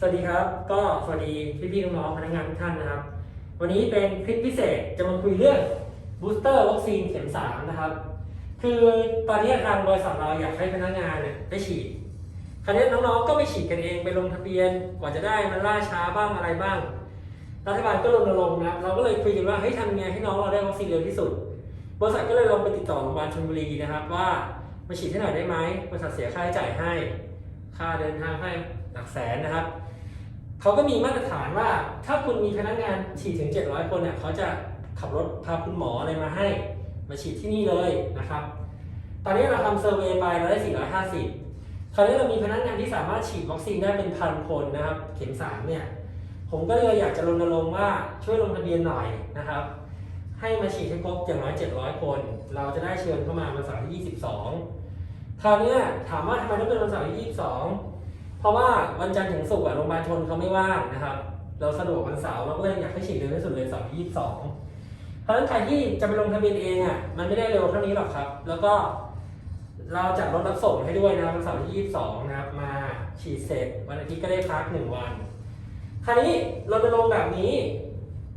สวัสดีครับ ก็สวัสดีพี่ๆน้องๆพนักงานทุกท่านนะครับ วันนี้เป็นคลิปพิเศษจะมาคุยเรื่องบูสเตอร์วัคซีนเข็มสามนะครับ คือตอนนี้ทางบริษัทเราอยากให้พนักงานเนี่ยได้ฉีดคราวนี้น้องๆก็ไปฉีดกันเองไปลงทะเบียนกว่าจะได้มันล่าช้าบ้างอะไรบ้าง รัฐบาลก็รณรงค์นะครับเราก็เลยคุยกันว่าเฮ้ยทำยังไงให้น้องเราได้วัคซีนเร็วที่สุด บริษัทก็เลยลองไปติดต่อโรงพยาบาลชลบุรีนะครับ ว่ามาฉีดให้หน่อยได้ไหมบริษัทเสียค่าใช้จ่ายให้ ค่าเดินทางให้ หลักแสนนะครับเขาก็มีมาตรฐานว่าถ้าคุณมีพนักงานฉีดถึง 700 คนเนี่ยเขาจะขับรถพาคุณหมออะไรมาให้ มาฉีดที่นี่เลยนะครับ ตอนนี้เราทำเซอร์เวย์ไปเราได้ 450 คราวนี้เรามีพนักงานที่สามารถฉีดวัคซีนได้เป็นพันคนนะครับ เข็มสามเนี่ย ผมก็เลยอยากจะรณรงค์ว่าช่วยลงทะเบียนหน่อยนะครับ ให้มาฉีดให้ครบอย่างน้อย 700 คน เราจะได้เชิญเข้ามาวันเสาร์ที่ 22 คราวเนี้ยถามว่าทำไมต้องเป็นวันเสาร์ที่ 22 เพราะว่าวันจันทร์ถึงศุกร์อะโรงพยาบาลชนเขาไม่ว่างนะครับ เราสะดวกวันเสาร์เราก็เลยอยากให้ฉีดเร็วที่สุดเลยเสาร์ที่ 22 เพราะฉะนั้นใครที่จะไปลงทะเบียนเองอะมันไม่ได้เร็วเท่านี้หรอกครับ แล้วก็เราจัดรถรับส่งให้ด้วยนะวันเสาร์ที่ 22 นะครับ มาฉีดเสร็จวันอาทิตย์ก็ได้พักหนึ่งวัน คราวนี้เราจะลงแบบนี้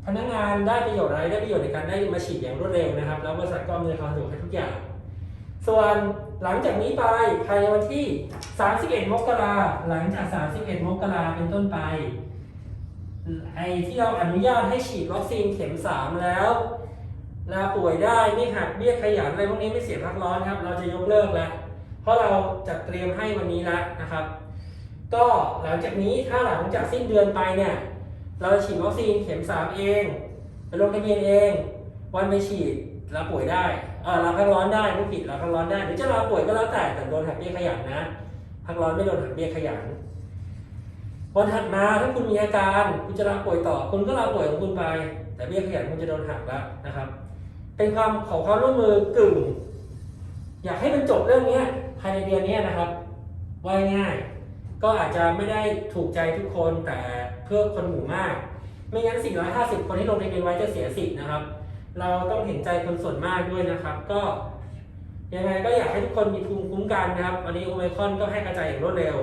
พนักงานได้ประโยชน์อะไรได้ประโยชน์ในการได้มาฉีดอย่างรวดเร็วนะครับ แล้วบริษัทก็อำนวยความสะดวกให้ทุกอย่าง ส่วนหลังจากนี้ไปภายในวันที่ 31 มกราหลังจาก 31 มกราเป็นต้นไป ไอ้ที่เราอนุญาตให้ฉีดวัคซีนเข็ม 3 แล้วลาป่วยได้ไม่หักเบี้ยขยันอะไรพวกนี้ไม่เสียพักร้อนครับ เราจะยกเลิกแล้วเพราะเราจัดเตรียมให้วันนี้แล้วนะครับ ก็หลังจากนี้ถ้าหลังจากสิ้นเดือนไปเนี่ย เราจะฉีดวัคซีนเข็ม 3 เองไปลงทะเบียนเอง วันไปฉีดลาป่วยได้เออลาพักร้อนได้ไม่ผิดลาพักร้อนได้หรือจะลาป่วยก็แล้วแต่แต่โดนหักเบี้ยขยันนะ พักร้อนไม่โดนหักเบี้ยขยันวันถัดมาถ้าคุณมีอาการคุณจะลาป่วยต่อ คุณก็ลาป่วยของคุณไป แต่เบี้ยขยันคุณจะโดนหักแล้วนะครับ เป็นความขอความร่วมมือกึ่งอยากให้มันจบเรื่องนี้ภายในเดือนนี้นะครับว่าง่ายก็อาจจะไม่ได้ถูกใจทุกคนแต่เพื่อคนหมู่มาก ไม่งั้น 450 คนที่ลงทะเบียนไว้จะเสียสิทธิ์นะครับ เราต้องเห็นใจคนส่วนมากด้วยนะครับ ก็ยังไงก็อยากให้ทุกคนมีภูมิคุ้มกันนะครับ วันนี้โอไมคอนก็ให้กระจายอย่างรวดเร็ว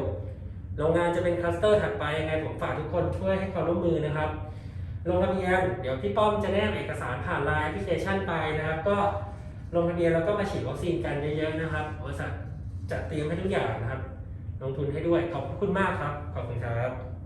โรงงานจะเป็นคลัสเตอร์ถัดไปยังไงผมฝากทุกคนช่วยให้ความร่วมมือนะครับลงทะเบียนเดี๋ยวพี่ป้อมจะแนบเอกสารผ่านไลน์แอปพลิเคชันไปนะครับ ก็ลงทะเบียนแล้วก็มาฉีดวัคซีนกันเยอะๆนะครับบริษัทจัดเตรียมให้ทุกอย่างนะครับ ลงทุนให้ด้วยขอบคุณมากครับ ขอบคุณครับ